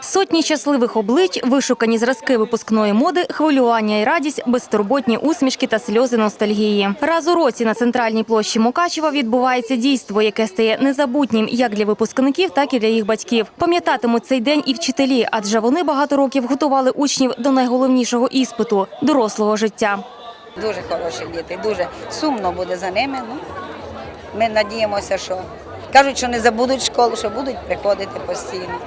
Сотні щасливих облич, вишукані зразки випускної моди, хвилювання і радість, безтурботні усмішки та сльози ностальгії. Раз у році на центральній площі Мукачева відбувається дійство, яке стає незабутнім як для випускників, так і для їх батьків. Пам'ятатимуть цей день і вчителі, адже вони багато років готували учнів до найголовнішого іспиту дорослого життя. Дуже хороші діти, дуже сумно буде за ними. Ну, ми надіємося, що кажуть, що не забудуть школу, що будуть приходити постійно.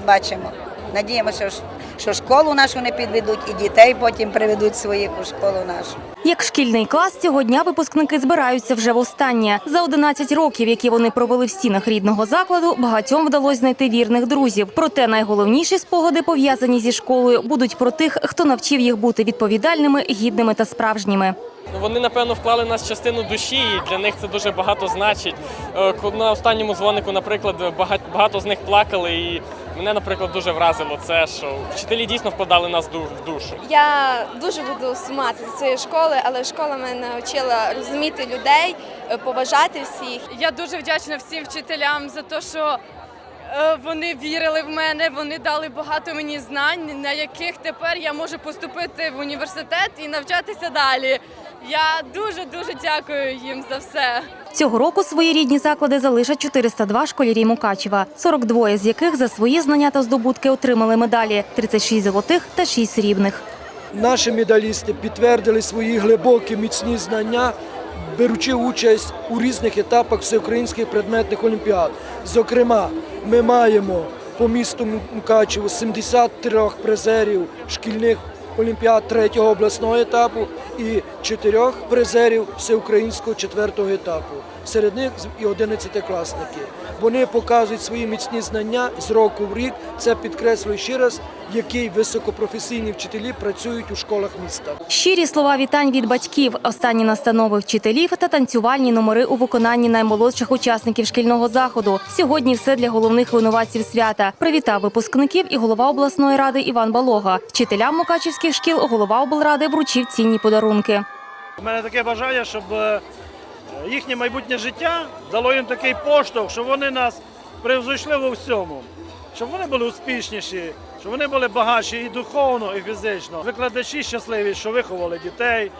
Побачимо. Надіємося, що, школу нашу не підведуть і дітей потім приведуть своїх у школу нашу. Як шкільний клас, цього дня випускники збираються вже востаннє. За 11 років, які вони провели в стінах рідного закладу, багатьом вдалося знайти вірних друзів. Проте найголовніші спогади, пов'язані зі школою, будуть про тих, хто навчив їх бути відповідальними, гідними та справжніми. Ну, Вони напевно вклали в нас частину душі, і для них це дуже багато значить. Е, ко- На останньому дзвонику, наприклад, бага- багато з них плакали, і мене, наприклад, дуже вразило це, що вчителі дійсно вкладали нас ду- в душу. Я дуже буду сумати з цієї школи, але школа мене навчила розуміти людей, е, поважати всіх. Я дуже вдячна всім вчителям за те, що вони вірили в мене, вони дали багато мені знань, на яких тепер я можу поступити в університет і навчатися далі. Я дуже дуже дякую їм за все. Цього року свої рідні заклади залишать 402 школярі Мукачева, 42 з яких за свої знання та здобутки отримали медалі, 36 золотих та 6 срібних. Наші медалісти підтвердили свої глибокі міцні знання, беручи участь у різних етапах всеукраїнських предметних олімпіад. Зокрема, ми маємо по місту Мукачево 73 призерів шкільних олімпіад третього обласного етапу і чотирьох призерів всеукраїнського четвертого етапу. Серед них і 11-класники. Вони показують свої міцні знання з року в рік. Це підкреслює ще раз, які високопрофесійні вчителі працюють у школах міста. Щирі слова вітань від батьків, останні настанови вчителів та танцювальні номери у виконанні наймолодших учасників шкільного заходу. Сьогодні все для головних винуватців свята. Привітав випускників і голова обласної ради Іван Балога. Вчителям мукачівських шкіл голова облради вручив цінні подарунки. У мене таке бажання, щоб е, їхнє майбутнє життя дало їм такий поштовх, щоб вони нас превзойшли во всьому, щоб вони були успішніші, щоб вони були багатші і духовно, і фізично. Викладачі щасливі, що виховали дітей.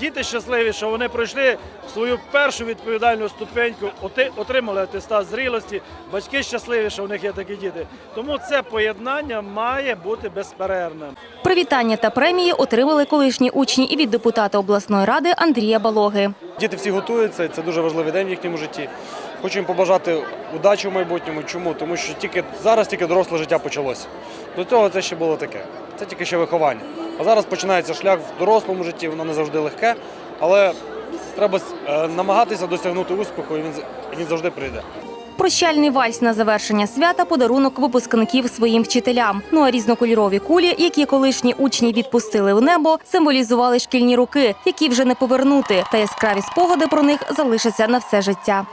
Діти щасливі, що вони пройшли свою першу відповідальну ступеньку, оти- отримали атестат зрілості. Батьки щасливі, що в них є такі діти. Тому це поєднання має бути безперервним. Привітання та премії отримали колишні учні і від депутата обласної ради Андрія Балоги. Діти всі готуються, це дуже важливий день в їхньому житті. Хочу їм побажати удачі в майбутньому. Чому? Тому що тільки зараз тільки доросле життя почалося. До цього це ще було таке. Це тільки ще виховання. А зараз починається шлях в дорослому житті, воно не завжди легке, але треба е, намагатися досягнути успіху, і він, він завжди прийде. Прощальний вальс на завершення свята подарунок випускників своїм вчителям. Ну а різнокольорові кулі, які колишні учні відпустили в небо, символізували шкільні роки, які вже не повернути, та яскраві спогади про них залишаться на все життя.